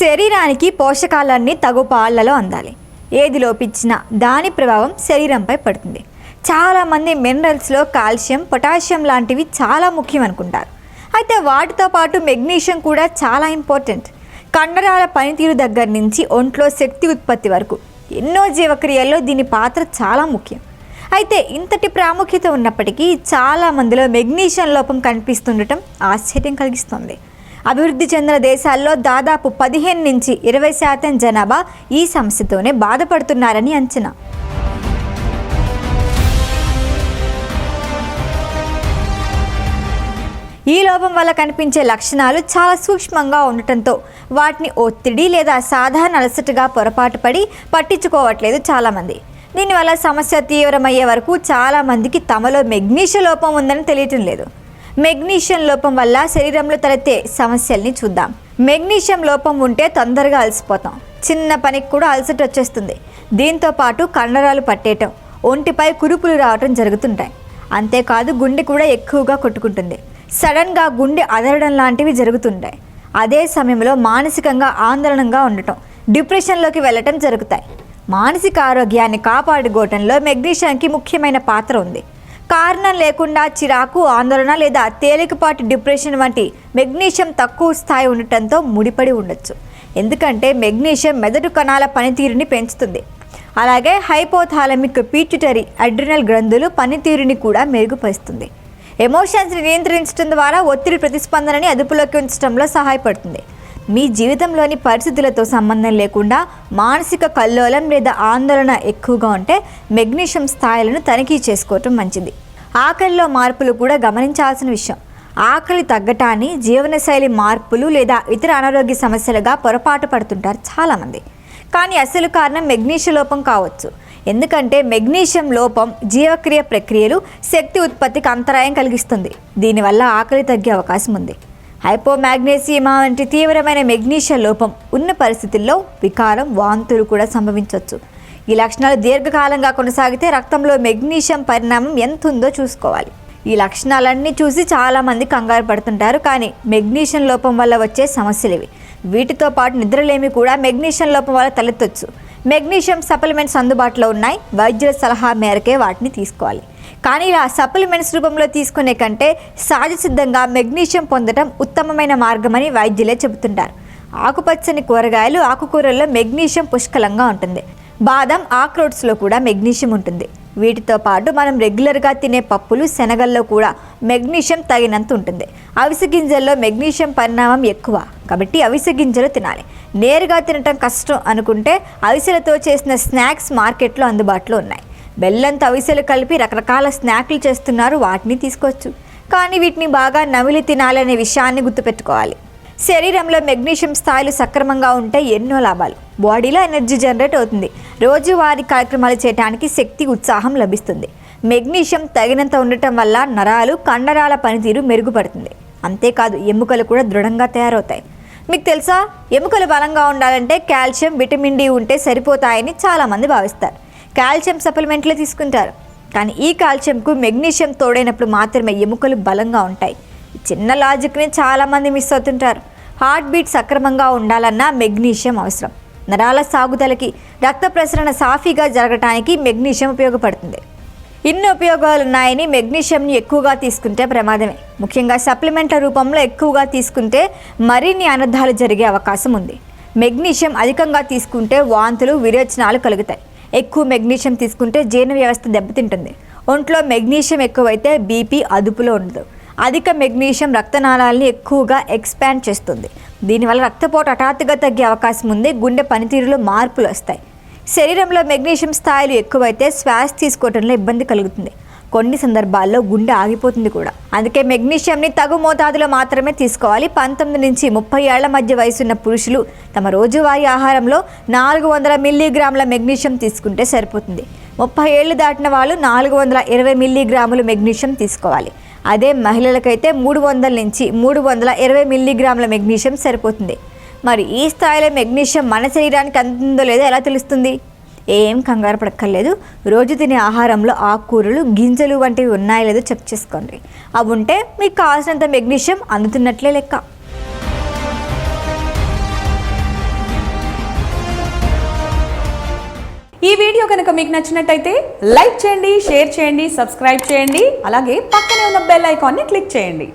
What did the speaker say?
శరీరానికి పోషకాలన్నీ తగు పాళ్ళలో అందాలి. ఏది లోపించినా దాని ప్రభావం శరీరంపై పడుతుంది. చాలామంది మినరల్స్లో కాల్షియం పొటాషియం లాంటివి చాలా ముఖ్యం అనుకుంటారు. అయితే వాటితో పాటు మెగ్నీషియం కూడా చాలా ఇంపార్టెంట్. కండరాల పనితీరు దగ్గర నుంచి ఒంట్లో శక్తి ఉత్పత్తి వరకు ఎన్నో జీవక్రియల్లో దీని పాత్ర చాలా ముఖ్యం. అయితే ఇంతటి ప్రాముఖ్యత ఉన్నప్పటికీ చాలా మందిలో మెగ్నీషియం లోపం కనిపిస్తుండటం ఆశ్చర్యం కలిగిస్తుంది. అభివృద్ధి చెందిన దేశాల్లో దాదాపు పదిహేను నుంచి ఇరవై శాతం జనాభా ఈ సమస్యతోనే బాధపడుతున్నారని అంచనా. ఈ లోపం వల్ల కనిపించే లక్షణాలు చాలా సూక్ష్మంగా ఉండటంతో వాటిని ఒత్తిడి లేదా సాధారణ అలసటగా పొరపాటు పడి పట్టించుకోవట్లేదు చాలామంది. దీనివల్ల సమస్య తీవ్రమయ్యే వరకు చాలామందికి తమలో మెగ్నీషియ లోపం ఉందని తెలియటం లేదు. మెగ్నీషియం లోపం వల్ల శరీరంలో తలెత్తే సమస్యల్ని చూద్దాం. మెగ్నీషియం లోపం ఉంటే తొందరగా అలసిపోతాం. చిన్న పనికి కూడా అలసట వచ్చేస్తుంది. దీంతో పాటు కండరాలు పట్టేయటం ఒంటిపై కురుపులు రావటం జరుగుతుంటాయి. అంతేకాదు గుండె కూడా ఎక్కువగా కొట్టుకుంటుంది. సడన్గా గుండె అదరడం లాంటివి జరుగుతుంటాయి. అదే సమయంలో మానసికంగా ఆందోళనగా ఉండటం డిప్రెషన్లోకి వెళ్ళటం జరుగుతాయి. మానసిక ఆరోగ్యాన్ని కాపాడుకోవటంలో మెగ్నీషియంకి ముఖ్యమైన పాత్ర ఉంది. కారణం లేకుండా చిరాకు ఆందోళన లేదా తేలికపాటి డిప్రెషన్ వంటి మెగ్నీషియం తక్కువ స్థాయి ఉండటంతో ముడిపడి ఉండొచ్చు. ఎందుకంటే మెగ్నీషియం మెదడు కణాల పనితీరుని పెంచుతుంది. అలాగే హైపోథాలమిక్ పీట్యుటరీ అడ్రినల్ గ్రంథులు పనితీరుని కూడా మెరుగుపరుస్తుంది. ఎమోషన్స్ని నియంత్రించడం ద్వారా ఒత్తిడి ప్రతిస్పందనని అదుపులోకి ఉంచడంలో సహాయపడుతుంది. మీ జీవితంలోని పరిస్థితులతో సంబంధం లేకుండా మానసిక కల్లోలం లేదా ఆందోళన ఎక్కువగా ఉంటే మెగ్నీషియం స్థాయిలను తనిఖీ చేసుకోవటం మంచిది. ఆకలిలో మార్పులు కూడా గమనించాల్సిన విషయం. ఆకలి తగ్గటాన్ని జీవనశైలి మార్పులు లేదా ఇతర అనారోగ్య సమస్యలుగా పొరపాటు పడుతుంటారు చాలామంది. కానీ అసలు కారణం మెగ్నీషియం లోపం కావచ్చు. ఎందుకంటే మెగ్నీషియం లోపం జీవక్రియ ప్రక్రియలు శక్తి ఉత్పత్తికి అంతరాయం కలిగిస్తుంది. దీనివల్ల ఆకలి తగ్గే అవకాశం ఉంది. హైపోమాగ్నేసియమా వంటి తీవ్రమైన మెగ్నీషియం లోపం ఉన్న పరిస్థితుల్లో వికారం వాంతులు కూడా సంభవించవచ్చు ఈ లక్షణాలు దీర్ఘకాలంగా కొనసాగితే రక్తంలో మెగ్నీషియం పరిణామం ఎంత ఉందో చూసుకోవాలి. ఈ లక్షణాలన్నీ చూసి చాలామంది కంగారు పడుతుంటారు కానీ మెగ్నీషియం లోపం వల్ల వచ్చే సమస్యలు ఇవి. వీటితో పాటు నిద్రలేమి కూడా మెగ్నీషియం లోపం వల్ల తలెత్తొచ్చు. మెగ్నీషియం సప్లిమెంట్స్ అందుబాటులో ఉన్నాయి. వైద్యుల సలహా మేరకే వాటిని తీసుకోవాలి. కానీ ఇలా సప్లిమెంట్స్ రూపంలో తీసుకునే కంటే సహజ సిద్ధంగా మెగ్నీషియం పొందడం ఉత్తమమైన మార్గమని వైద్యులే చెబుతుంటారు. ఆకుపచ్చని కూరగాయలు ఆకుకూరల్లో మెగ్నీషియం పుష్కలంగా ఉంటుంది. బాదం ఆక్రోట్స్లో కూడా మెగ్నీషియం ఉంటుంది. వీటితో పాటు మనం రెగ్యులర్గా తినే పప్పులు శనగల్లో కూడా మెగ్నీషియం తగినంత ఉంటుంది. అవిసె గింజల్లో మెగ్నీషియం పరిణామం ఎక్కువ. కాబట్టి అవిసె గింజలు తినాలి. నేరుగా తినటం కష్టం అనుకుంటే అవిసెలతో చేసిన స్నాక్స్ మార్కెట్లో అందుబాటులో ఉన్నాయి. బెల్లం తవిసెలు కలిపి రకరకాల స్నాక్లు చేస్తున్నారు వాటిని తీసుకోవచ్చు. కానీ వీటిని బాగా నమిలి తినాలనే విషయాన్ని గుర్తుపెట్టుకోవాలి. శరీరంలో మెగ్నీషియం స్థాయిలు సక్రమంగా ఉంటే ఎన్నో లాభాలు. బాడీలో ఎనర్జీ జనరేట్ అవుతుంది. రోజువారీ కార్యక్రమాలు చేయడానికి శక్తి ఉత్సాహం లభిస్తుంది. మెగ్నీషియం తగినంత ఉండటం వల్ల నరాలు కండరాల పనితీరు మెరుగుపడుతుంది. అంతేకాదు ఎముకలు కూడా దృఢంగా తయారవుతాయి. మీకు తెలుసా? ఎముకలు బలంగా ఉండాలంటే కాల్షియం విటమిన్ డి ఉంటే సరిపోతాయని చాలామంది భావిస్తారు. కాల్షియం సప్లిమెంట్లు తీసుకుంటారు. కానీ ఈ కాల్షియంకు మెగ్నీషియం తోడైనప్పుడు మాత్రమే ఎముకలు బలంగా ఉంటాయి. చిన్న లాజిక్ని చాలామంది మిస్ అవుతుంటారు. హార్ట్ బీట్ సక్రమంగా ఉండాలన్నా మెగ్నీషియం అవసరం. నరాల సాగుదలకి రక్త ప్రసరణ సాఫీగా జరగటానికి మెగ్నీషియం ఉపయోగపడుతుంది. ఇన్ని ఉపయోగాలు ఉన్నాయని మెగ్నీషియంని ఎక్కువగా తీసుకుంటే ప్రమాదమే. ముఖ్యంగా సప్లిమెంట్ల రూపంలో ఎక్కువగా తీసుకుంటే మరిన్ని అనర్థాలు జరిగే అవకాశం ఉంది. మెగ్నీషియం అధికంగా తీసుకుంటే వాంతులు విరేచనాలు కలుగుతాయి. ఎక్కువ మెగ్నీషియం తీసుకుంటే జీర్ణ వ్యవస్థ దెబ్బతింటుంది. ఒంట్లో మెగ్నీషియం ఎక్కువైతే బీపీ అదుపులో ఉండదు. అధిక మెగ్నీషియం రక్తనాళాలని ఎక్కువగా ఎక్స్పాండ్ చేస్తుంది. దీనివల్ల రక్తపోటు హఠాత్తుగా తగ్గే అవకాశం ఉంది గుండె పనితీరులో మార్పులు వస్తాయి. శరీరంలో మెగ్నీషియం స్థాయిలు ఎక్కువైతే శ్వాస తీసుకోవడంలో ఇబ్బంది కలుగుతుంది. కొన్ని సందర్భాల్లో గుండె ఆగిపోతుంది కూడా. అందుకే మెగ్నీషియంని తగు మోతాదులో మాత్రమే తీసుకోవాలి. పంతొమ్మిది నుంచి ముప్పై ఏళ్ళ మధ్య వయసున్న పురుషులు తమ రోజువారీ ఆహారంలో నాలుగు వందల మిల్లీగ్రాముల మెగ్నీషియం తీసుకుంటే సరిపోతుంది. ముప్పై ఏళ్ళు దాటిన వాళ్ళు నాలుగు వందల ఇరవై మిల్లీగ్రాములు మెగ్నీషియం తీసుకోవాలి. అదే మహిళలకైతే మూడు వందల నుంచి మూడు వందల ఇరవై మిల్లీగ్రాముల మెగ్నీషియం సరిపోతుంది. మరి ఈ స్థాయిలో మెగ్నీషియం మన శరీరానికి అందుతుందో లేదో ఎలా తెలుస్తుంది? ఏం కంగారు పడక్కర్లేదు. రోజు తినే ఆహారంలో ఆకుకూరలు గింజలు వంటివి ఉన్నాయో లేదో చెక్ చేసుకోండి. అవి ఉంటే మీకు కావాల్సినంత మెగ్నీషియం అందుతున్నట్లే లెక్క. ఈ వీడియో కనుక మీకు నచ్చినట్టయితే లైక్ చేయండి షేర్ చేయండి సబ్స్క్రైబ్ చేయండి. అలాగే పక్కనే ఉన్న బెల్ ఐకాన్ని క్లిక్ చేయండి.